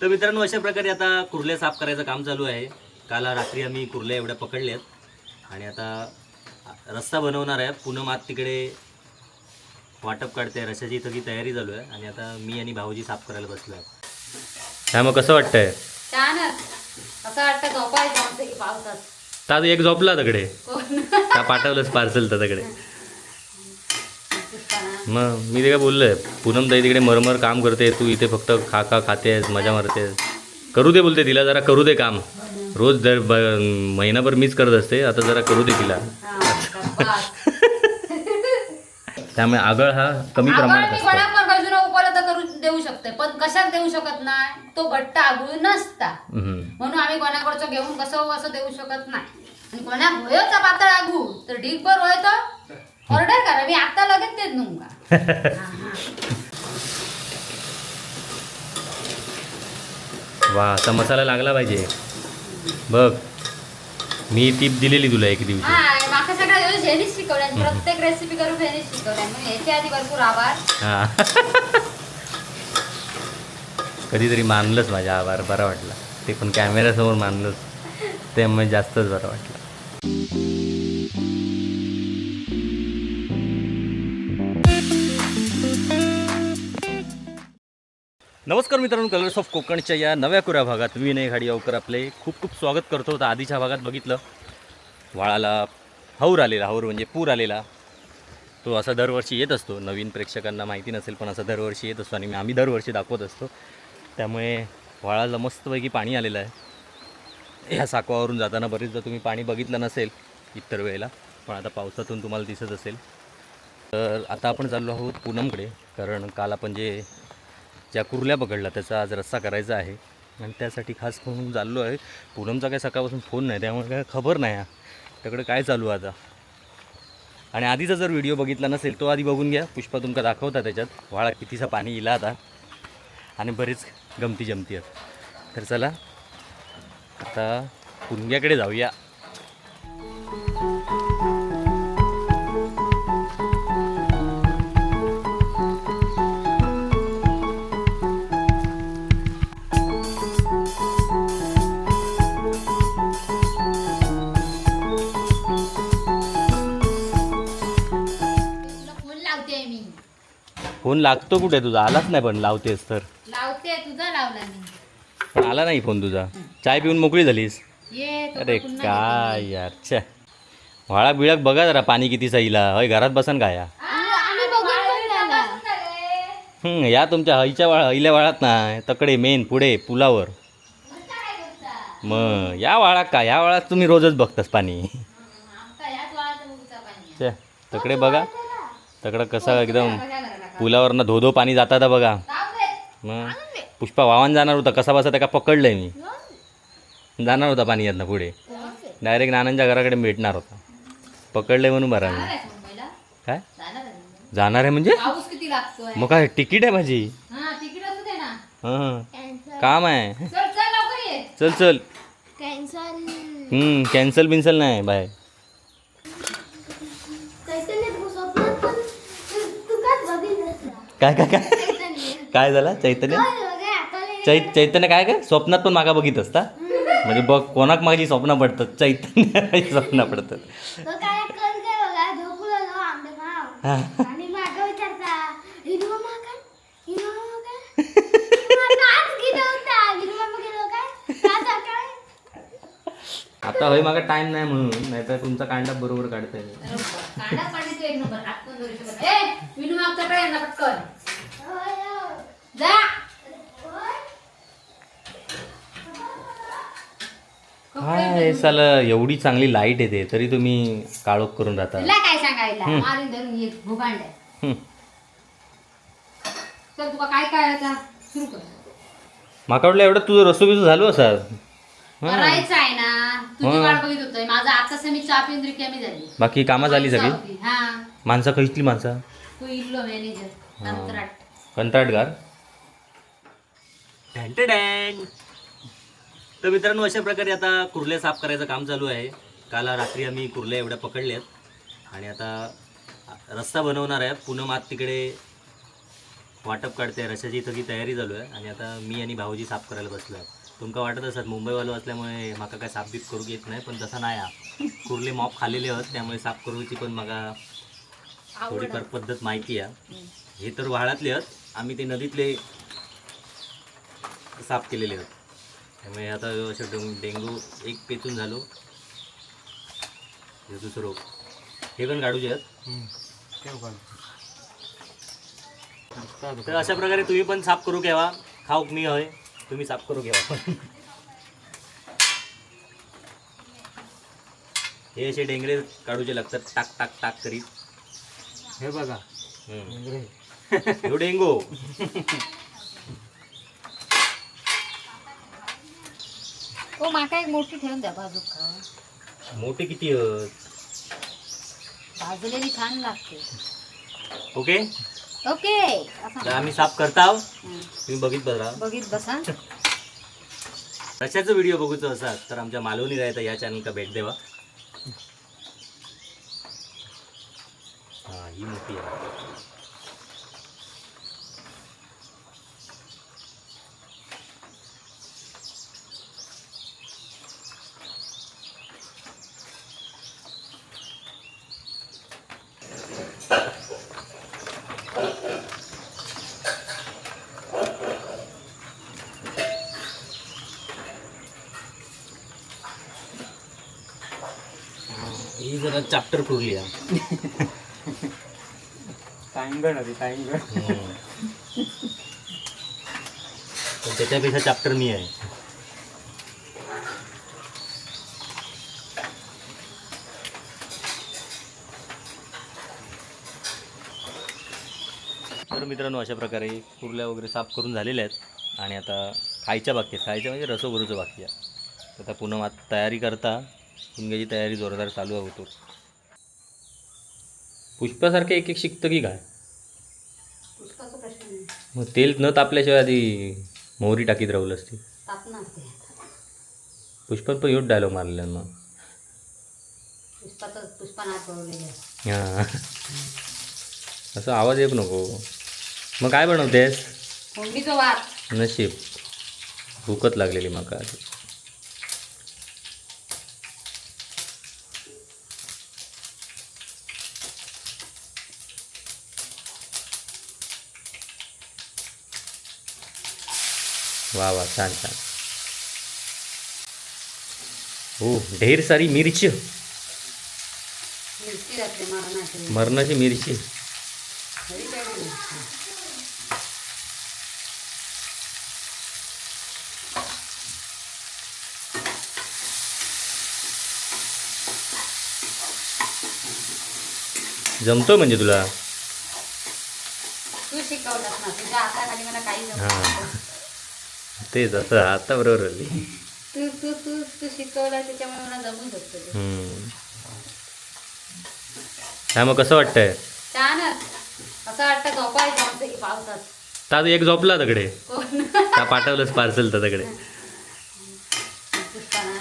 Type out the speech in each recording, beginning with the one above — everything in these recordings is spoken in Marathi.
तर मित्रांनो अशा प्रकारे आता कुर्ले साफ करायचं काम चालू आहे. काल रात्री आम्ही कुर्ल्या एवढ्या पकडल्यात. आणि आता रस्ता बनवणार आहे. पूनम आत तिकडे वाटप काढते रशाची सगळी तयारी चालू आहे. आणि आता मी आणि भाऊजी साफ करायला बसलो आहे काय मग कसं वाटतंय? छानच असं वाटतं झोपायचं पावसात. ताज एक झोपला तकडे. का पाठवलंच पार्सल तकडे. मग मी ते काय बोललोय पूनम ताई तिकडे मरमर काम करते तू इथे फक्त खा खा खातेस मजा मारतेस. करू दे बोलते तिला जरा करू दे काम. रोज दर महिनाभर मीच करत असते आता जरा करू दे तिला. त्यामुळे आगळ हा कमी प्रमाणात असतो. देऊ शकते पण कशात देऊ शकत नाही तो घट्ट आगळून नसता. म्हणून आम्ही कोणाकडचं घेऊन कसं असं देऊ शकत नाही. आणि कोणा होयोचा पातळ आगू तर ढीकभर होय तर ऑर्डर करा मी आता लगेच देत नुका वा असा मसाला लागला पाहिजे. बघ मी टीप दिलेली तुला एक दिवशी. हा माका सगळ्या दिवस हेनीच शिकवल्या प्रत्येक रेसिपी करून हेनीच शिकवल्या म्हणून याच्या आधी भरपूर आभार. हा. कधीतरी मानलंच माझ्या आभार बरा वाटला. ते पण कॅमेऱ्यासमोर मानलंच. त्यामुळे जास्तच बरं वाटलं. नमस्कार मित्रांनो कलर्स ऑफ कोकणच्या या नव्या कुऱ्या भागात विनय घाडी अवकर आपले खूप खूप स्वागत करतो. तर आधीच्या भागात बघितलं वाळाला हौर आलेला हौर म्हणजे पूर आलेला. तो असा दरवर्षी येत असतो. नवीन प्रेक्षकांना माहिती नसेल पण असा दरवर्षी येत असतो आणि आम्ही दरवर्षी दाखवत असतो. त्यामुळे वाळाला मस्तपैकी पाणी आलेलं आहे. ह्या साकवावरून जाताना बरेचदा तुम्ही पाणी बघितलं नसेल इतर वेळेला पण आता पावसातून तुम्हाला दिसत असेल. तर आता आपण चाललो आहोत पूनमकडे कारण काल आपण जे ज्या कुर्ल्या पकडला त्याचा आज रस्सा करायचा आहे. आणि त्यासाठी खास म्हणून चाललो आहे. पूनमचा काय सकाळपासून फोन नाही त्यामुळे काय खबर नाही आहे त्याकडे काय चालू आहे आता? आणि आधीचा जर व्हिडिओ बघितला नसेल तो आधी बघून घ्या. पुष्पा तुमका दाखवता त्याच्यात. वाळा कितीसा पाणी इला आता. आणि बरेच गमती जमती आहेत. तर चला आता पुनग्याकडे जाऊया. फोन लागतो कुठे तुझा? आलाच नाही पण लावतेस तर. लावते तुझा लावला पण आला नाही फोन तुझा? चाय पिऊन मोकळी झालीस? ये तो अरे पुन्हा काय यार छे व्हाळा बिळाक बघा जरा पाणी किती सईला. हय घरात बसन काय या? येते. आम्ही बघून पण झाला. हं, या तुमच्या हईच्या वाळा हईल्या वाळात नाही. तकडे मेन पुढे पुलावर. मग या वाळात का? या वाळात तुम्ही रोजच बघतास पाणी. छे तकडे बघा. तकडं कसं एकदम. पुलावरनं धो धो पाणी जाता तर बघा. मग पुष्पा वाहन जाणार होता. कसा बसा त्याका पकडलंय मी. जाणार होता पाणी यातनं पुढे. डायरेक्ट नानांच्या घराकडे भेटणार होता. पकडलंय म्हणून बरा मी? काय? जाणार आहे आहे म्हणजे? पाऊस किती लागतोय? मग काय तिकीट आहे माझी. हा तिकीट असू दे ना. हां काम आहे. चल चल लवकर ये. चल चल. कॅन्सल. हम्म कॅन्सल बिन्सल नाही बाय चैतन्य तू स्वप्नात पण तू- तू काच बघितलंस ना? काय काय काय? काय झालं? चैतन्य? चै चैतन्य काय काय स्वप्नात पण मागा बघित असता म्हणजे बघ कोणाक माझी स्वप्न पडतात. चैतन्य स्वप्न पडतात तो काय कल काय बघा झोपलेलो आंबे खाव. आणि मागं विचारता हिरवा माकड? हिरवा माकड? मग आज गेलो होता. हिरवा माकड गेलो काय? का सकाळी? आता होय मागा टाइम नाही म्हणून नाहीतर तुमचा कांडा बरोबर काढता येईल. कांदा पाण्याचं एक नंबर हात पण धरू शकत नाही. ए विनू मागचा काय यांना पटकन. होय, होय. जा. होय. काय साल एवढी चांगली लाइट येते तरी तुम्ही काळोख करून राहता. तुला काय सांगायला? मारून धरून ये भूभांड हं. चल तुका काय काय आता सुरू कर. माका वाटलं एवढं तुझं रसो बिसो झालो असा करायचं आहे ना. तुझी. वाट बघित होतोय माझा आता मी चहा पिऊन रिकामी झाली. बाकी कामं झाली सगळी. हा. माणसं खैसली माणसं? तू इल्लो मॅनेजर अंतराट कंत्राटगार? तर मित्रांनो अशा प्रकारे आता कुर्ल्या साफ करायचं काम चालू आहे. काल रात्री आम्ही कुर्ल्या एवढ्या पकडल्यात आणि आता रस्ता बनवणार आहे. पूनम आत तिकडे वाटप काढते रशाची सगळी तयारी चालू आहे. आणि आता मी आणि भाऊजी साफ करायला बसलो आहे तुमका वाटत असत मुंबईवालो असल्यामुळे म्हाका काय साफ बीफ करूक येत नाही पण तसं नाही हा. कुर्ले मॉप खाल्लेले आहोत त्यामुळे साफ करूची पण म्हाका थोडीफार पद्धत माहिती आहे. हे तर व्हाळातले आहेत आम्ही ते नदीतले साफ केलेले आहेत त्यामुळे आता असं डेंग डेंगू एक पेचून झालो. हे दुसरं हे पण काढूचे आहेत तर अशा प्रकारे तुम्ही पण साफ करू घ्यावा खाऊक मी होय. तुम्ही साफ करू घ्यावा हे असे डेंगरे काढूचे लागतात टाक टाक टाक करीत हे बघा डेंगू. हो माका एक मोठी ठेवून द्या बाजूक. का मोठे किती भाजलेली छान लागते. ओके? ओके. तर असं आम्ही साफ करताव हं. तुम्ही बघित बघा बघित बसा. कशाचं व्हिडिओ बघूचं असाल तर आमच्या मालवणी राहता या चॅनलका भेट देवा. हा ही मोठी आहे. जरा चाप्टर पुरली होती हम्म. पण त्याच्यापेक्षा चॅप्टर मी आहे. तर मित्रांनो अशा प्रकारे कुर्ल्या वगैरे साफ करून झालेल्या आहेत. आणि आता खायच्या बाकी आहेत खायच्या म्हणजे रसोगुरूचं बाकी आहे आता पुन्हा तयारी करता. शिंग्याची तयारी जोरदार चालू होतो. पुष्पासारखे एक एक शिकतं की काय? मग तेल न तापल्याशिवाय आधी मोहरी टाकीत राहुल असती. पुष्पात पण एवढं डायलॉग मारलेला मग. हां. असं आवाज येऊ नको. मग काय बनवतेस? नशीब. भूकत लागलेली माका. वा वा छान छान. हो ढेर सारी मिरची. मरणाची. मिरची. जमतो म्हणजे तुला? तू शिकवलंस ना तुझ्या हाताखाली मला काही हां. तेच असं आता बरोबर आली तू तू तू तू शिकवलं त्याच्यामुळे मला शकतो. काय मग कसं वाटतंय? छानच असं वाटतं झोपायचं की पावसात. एक झोपला तकडे का पाठवलंच पार्सल तर तकडे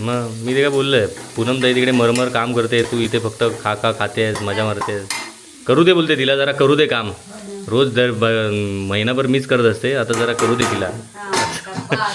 मग मी ते काय बोललोय पूनम ताई तिकडे मरमर काम करते तू इथे फक्त खा खा खातेस मजा मारतेस. करू दे बोलते तिला जरा करू दे काम. रोज दर महिनाभर मीच करत असते. आता जरा करू दे तिला. हा,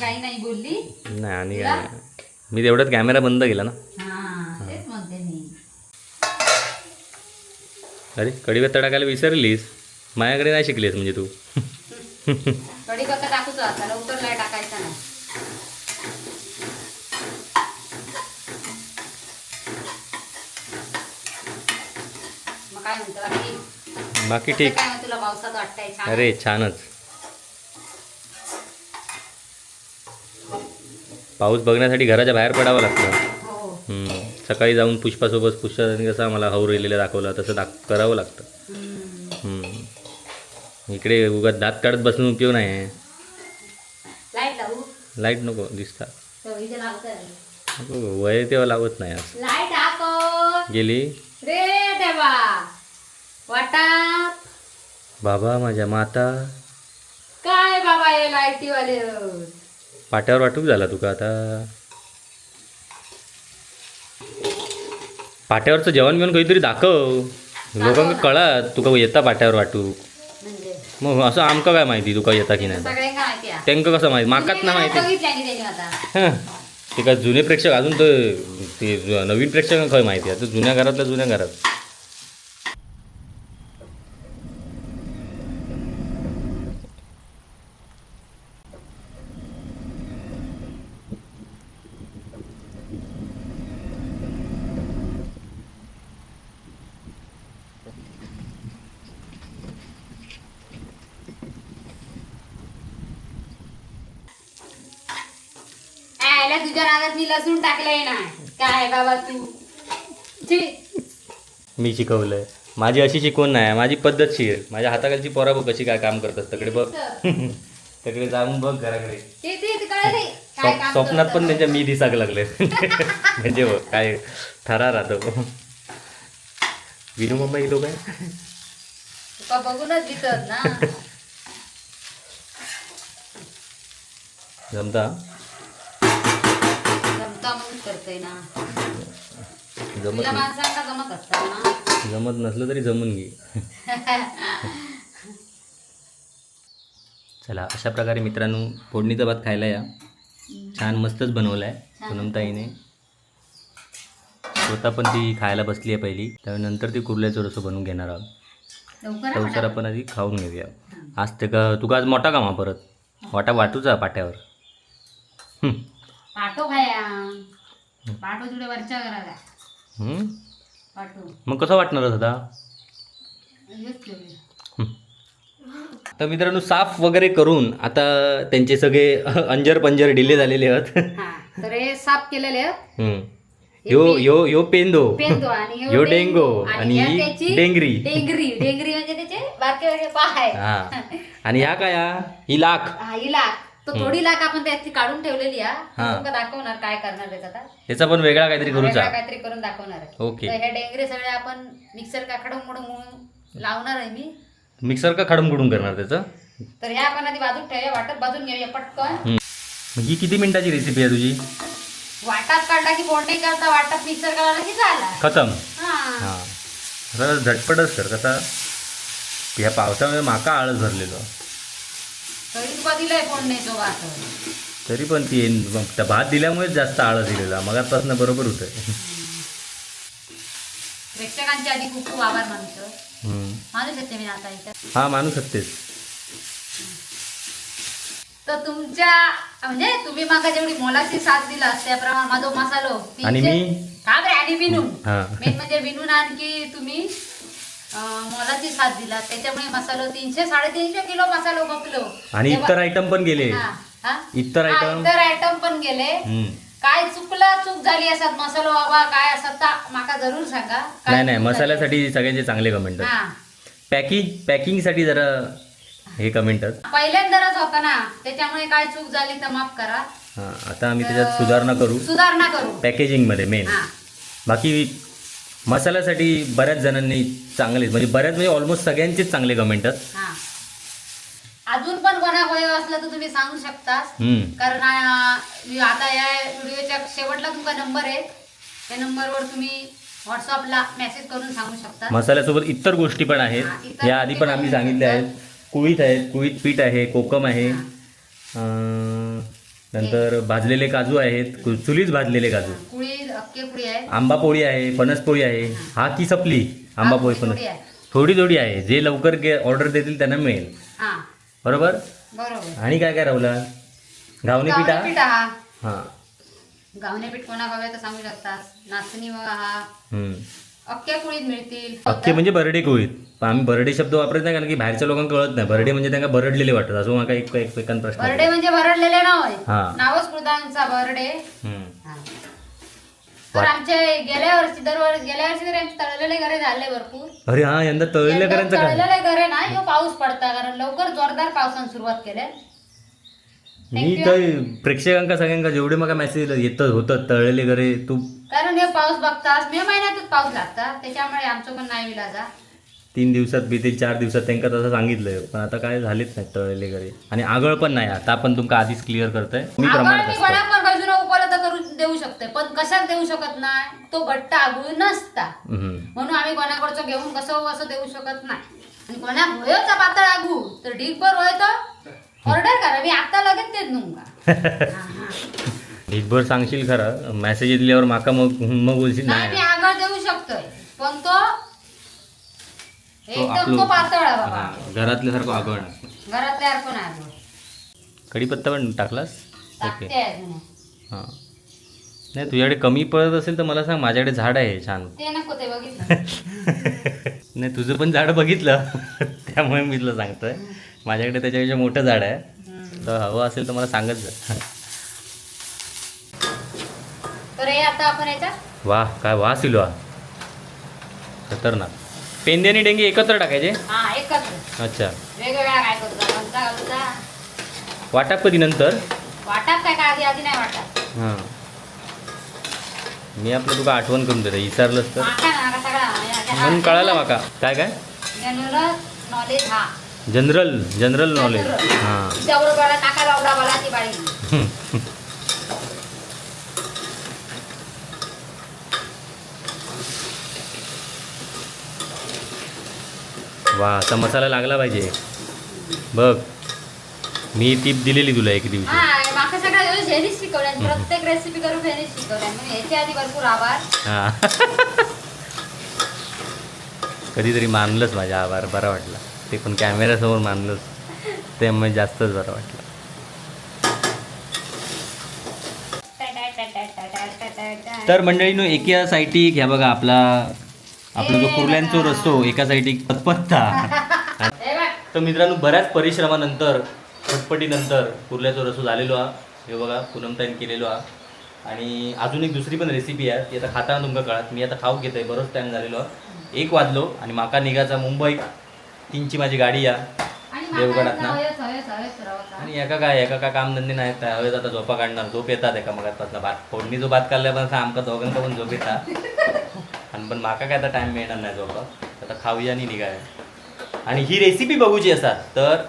काही नाही बोलली. नाही आणि काय. मी तेवढ्यात कॅमेरा बंद केला ना. हा अरे कडीपत्ता टाकायला विसरलीस? माझ्याकडे नाही शिकलीस म्हणजे तू कढीपत्ता टाकूच आता लवकर नाही टाकायचा नाही मग काय म्हणतो बाकी ठीक. काय मग तुला पावसात वाटतंय? छान अरे छानच. पाऊस बघण्यासाठी घराच्या बाहेर पडावं लागतं. हो. सकाळी जाऊन पुष्पासोबत पुष्पाने कसा मला रेलेला दाखवला तसं दाख करावं लागतं. इकडे उगाच दात काढत बसून उपयोग नाही आहे. लाइट नको दिसता वय तेव्हा लावत नाही गेली? वाटात बाबा माझ्या माता. काय बाबा हे लाईटीवाले? पाट्यावर वाटूक झाला तुका आता. पाट्यावरचं जेवण बिवण काहीतरी दाखव. लोकांका कळत तुका येता पाट्यावर वाटू म्हणजे? मग असं आमका काय माहिती तुका येता की नाही? सगळ्यांना माहिती आहे. त्यांका कसं माहिती? माकाच ना माहिती. त्यांनी आता? हां. ते काय जुने प्रेक्षक अजून तर ते ज- नवीन प्रेक्षकांना खय माहिती आहे. तर जुन्या घरातल्या जुन्या घरात. आयला तुझ्या रागात मी लसूण टाकलंय ना. काय बाबा तू. मी शिकवलंय. माझी अशी शिकवण नाही माझी पद्धतशीर माझ्या हाताखालची पोरा बघ कशी काय काम करतात तकडे बघ. तकडे जाऊन बघ घराकडे. ते ते ते कळलं नाही. काय स्वप- काम स्वप्नात. पण त्यांच्या मी दिसाक लागले म्हणजे बघ काय थरा राहतो. विनू मम्मा येतो काय? तुका बघूनच दिसत ना. जमता जमता म्हणून करतोय ना. जमत तुला नाही. माणसांना जमत असतात ना. जमत नसलं तरी जमून घे. चला अशा प्रकारे मित्रांनो फोडणीचा भात खायला या. छान मस्तच बनवला आहे पूनमताईने स्वतः पण ती खायला बसली आहे पहिली त्यानंतर ती कुर्ल्याचं रसं बनवून घेणार आहोत. लवकर चौसर आपण आधी खाऊन घेऊया. आज ते का तुका आज मोठा कामा परत? वाटा वाटूचा पाट्यावर. हं. खाया वरच्या घराला. मग कसं वाटणार हेच ठेवले. तर मित्रांनो साफ वगैरे करून आता त्यांचे सगळे अंजर पंजर डिले झालेले आहेत. हा तर हे साफ केलेले आहेत. यो यो यो पेंदो. पेंदो आणि हे यो डेंगो. आणि ह्या ही त्याची डेंगरी. डेंगरी. डेंगरी म्हणजे त्याचे बारके बारके पाय. हा. आणि ह्या काय हा? ही लाख. हा ही लाख. तो थोडी लाख आपण त्याची काढून ठेवलेली हा. हा. तुमका दाखवणार काय करणार त्याचा आता? याचा पण वेगळा काहीतरी वेगळा करूचा काहीतरी करून दाखवणार आहे. ओके. तर हे डेंगरे सगळे आपण मिक्सर काकडं म्हणून लावणार आहे मी. मिक्सर का खडम कुडून करणार त्याचं? तर ह्या आपण आधी बाजूक ठेवूया वाटत बाजून घेऊया पटकन. हं. मग ही किती मिनिटाची रेसिपी आहे तुझी? वाटात काढला की फोडणी करता वाटात मिक्सर करायला की झाला? खतम. हा. हां. जरा झटपटच कर कसा ह्या पावसामुळे माका आळस भरलेलो. तरी पण ती भात दिल्यामुळेच जास्त आळस दिलेला. मगापासून बरोबर होतं प्रेक्षकांचे आधी खूप खूप आभार मानतो. हं. मानू शकते मी आता इथं. हा मानू शकतेस. तर तुमच्या म्हणजे तुम्ही माका जेवढी मोलाची साथ दिला त्याप्रमाणे माझा मसालो आणि मी? का बरे? आणि विनून. मेन म्हणजे विनून आणखी तुम्ही? मोलाची साथ दिला त्याच्यामुळे मसालो तीनशे साडेतीनशे किलो मसालो बकलो आणि इतर आयटम पण गेले? इतर? इतर आयटम पण गेले. काय चुकला चूक झाली असत मसालो बाबा काय असत ता माका जरूर सांगा. नाही नाही? मसाल्यासाठी सगळ्यांचे चांगले कमेंट हा. पॅकिंग पॅकिंगसाठी जरा हे कमेंट पहिल्यांदाच होता ना त्याच्यामुळे काय चूक झाली तर माफ करा. आता आम्ही त्याच्यात सुधारणा करू. सुधारणा करू. पॅकेजिंगमध्ये मेन हा. बाकी मसाल्यासाठी बऱ्याच जणांनी चांगलेच म्हणजे बऱ्याच म्हणजे ऑलमोस्ट सगळ्यांचेच चांगले कमेंट आहेत. हा. अजून पण कोणा वय असलं तर तुम्ही सांगू शकता हम्म. कारण आ, आता या व्हिडिओच्या शेवटला तुमचा नंबर आहे. त्या नंबरवर तुम्ही व्हॉट्सअपला मेसेज करून सांगू शकता मसाल्यासोबत इतर गोष्टी पण हा, आहेत इतर या आधी पण गोष्टी आम्ही पण सांगितल्या आहेत. आहेत. कुळीत आहेत कुळीत पीठ आहे कोकम आहे. अं, नंतर भाजलेले काजू आहेत चुलीच भाजलेले काजू. आंबा पोळी आहे फणस पोळी आहे. हा. की सपली? आंबा पोळी थोडी फणस. थोडी थोडी आहे. जे लवकर ऑर्डर देतील त्यांना मिळेल. हा. बरोबर? बरोबर. आणि काय काय राहुला? घावणे पीठ? गावणे पीठ हा. गावणे पीठ कोणा हवे तर सांगू शकता. नाचणी हा. अक्क्या कुळीत मिळतील. अख्खे म्हणजे बरडे कुळीत. आम्ही बरडे शब्द वापरत नाही कारण की बाहेरच्या लोकांना कळत नाही. बरडे म्हणजे त्यांना बरडलेले वाटतात. असं मला एक प्रश्न बर्डे म्हणजे भरडलेले नाव आहे हा. नावच कृतांचा बर्डे. हम्म. हा. तर आमचे गेल्या वर्षी दरवर्षी गेल्या वर्षी तरी आमचे तळलेले घरे झाले भरपूर. अरे हा यंदा तळलेकरांचं काय तळलेले घरे ना ह्यो पाऊस पडता कारण लवकर जोरदार पावसानं सुरुवात केल्या मी तर प्रेक्षकांका सगळ्यांका जेवढे मला मेसेज येतं होतं तळलेले घरे तू कारण हे पाऊस बघतास मे महिन्यातच पाऊस लागता त्याच्यामुळे आमचं पण नाही विलाजा तीन दिवसात बी ते चार दिवसात त्यांना तसं सांगितलंय पण आता काय झालेच नाही तळलेले घरे. आणि आगळ पण नाही आता आपण तुमका आधीच क्लिअर करतोय. मी प्रमाणात असतं. कोणाक पण खयसून उपलब्ध करून देऊ शकते पण कशाक देऊ शकत नाही? तो घट्ट आगळून नसता. हम्म. म्हणून आम्ही कोणाकडचं घेऊन कसं असं देऊ शकत नाही. आणि कोणा होयोचा पातळ आगू तर ढीकभर होय तर ऑर्डर करा मी आता लगेच देत तुमका ढीकभर सांगशील खरं मेसेज दिल्यावर माका मग मग बोलशील नाही मी आगळ देऊ शकतोय पण तो तो एकदम तो पातळ आहे बाबा. घरातल्यासारखं आगळ घरात तयार पण आहे आगळ. कढीपत्ता पण टाकलास? ओके. हां. नाही तुझ्याकडे कमी पडत असेल तर मला सांग माझ्याकडे झाड आहे छान. ते नको ते बघितलं. नाही तुझं पण झाड बघितलं. त्यामुळे मी तुला सांगतोय. माझ्याकडे त्याच्यापेक्षा मोठं झाड आहे. तर हवं असेल तर मला सांगत जा. तर वा काय वास इलो हा खतरनाक. पेंदे आणि डेंगे एकत्र टाकायचे? अच्छा. वाटाप कधी नंतर? वाटाप काय का आधी आधी नाही वाटत हां. मी आपलं तुका आठवण करून देते विसरलंच तर. म्हणून कळालं माका. काय काय? नॉलेज हा. जनरल जनरल नॉलेज हां. वा असा मसाला लागला पाहिजे. बघ मी टीप दिलेली तुला एक दिवशी. प्रत्येक रेसिपी करून याच्या आधी भरपूर आभार. हां. कधीतरी मानलंच माझ्या आभार बरा वाटला. ते पण कॅमेऱ्यासमोर मानलंच त्यामुळे जास्तच बरं वाटलं. तर मंडळीनो एका साईटी ह्या बघा आपला आपला जो कुर्ल्यांचो रस्तो एका साईटी पत्ता तर मित्रांनो बऱ्याच परिश्रमानंतर फटफटीनंतर कुर्ल्याचा रसो झालेलो हा. हे बघा पूनमताईन केलेलो हा. आणि अजून एक दुसरी पण रेसिपी आहे ती आता खाताना तुमका कळत. मी आता खाऊ घेत आहे बरोच टाईम झालेलो हा. एक वाजलो आणि माका निघायचा मुंबई. तीनची माझी गाडी या. देवगडात ना? आणि एका काय एका काय कामधंदे नाहीत. काय हवेत आता झोपा काढणार झोप येतात एका मगात भात फोडणी जो भात काढल्या पण आमका दोघांका पण झोप येतात आणि पण माका काय आता टाइम मिळणार नाही झोपा. आता खाऊया आणि निघाय. आणि ही रेसिपी बघूची असा तर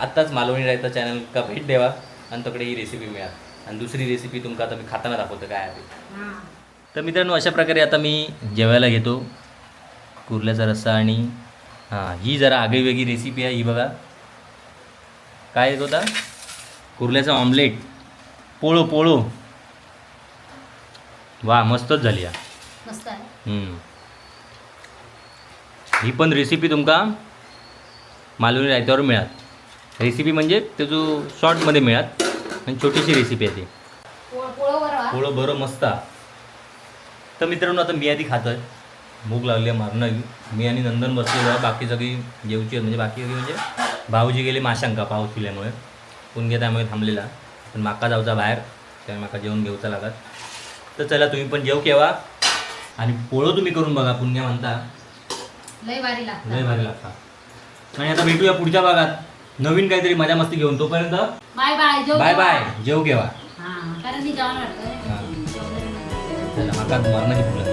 आत्ताच मालवणी रायता चॅनल का भेट द्यावा आणि तकडे ही रेसिपी मिळा. आणि दुसरी रेसिपी तुमका आता मी खाताना दाखवतो काय आहे. तर मित्रांनो अशा प्रकारे आता मी जेवायला घेतो. कुर्ल्याचा रस्सा आणि हां ही जरा आगळीवेगळी रेसिपी आहे ही बघा. काय येत होता? कुर्ल्याचा ऑमलेट पोळो पोळो. वा मस्तच झाली. ही पण रेसिपी तुमका मालवणी रायत्यावर मिळात रेसिपी म्हणजे त्याचो शॉर्टमध्ये मिळात आणि छोटीशी रेसिपी आहे ती. पोळ- बरं मस्त. तर मित्रांनो आता मी आधी खातोय. भूक लागली आहे मारणं मी आणि नंदन बसलेलो आहे बाकी सगळी जेवची म्हणजे बाकी सगळी म्हणजे भाऊजी गेले माशांका पाऊस पिल्यामुळे पुणगे त्यामुळे थांबलेला. पण माका जाऊचा बाहेर. त्यामुळे माका जेवण घेऊचा लागत. तर चला तुम्ही पण जेव केव्हा आणि पोळं तुम्ही करून बघा पुण्या म्हणता. लय भारी लय लागतं भारी लागता आणि आता भेटूया पुढच्या भागात. नवीन काहीतरी मजा मस्ती घेऊन. तोपर्यंत बाय बाय जेव बाय बाय. जेव केव्हा कारण मी. जेवण चला माका मरणाची फुलं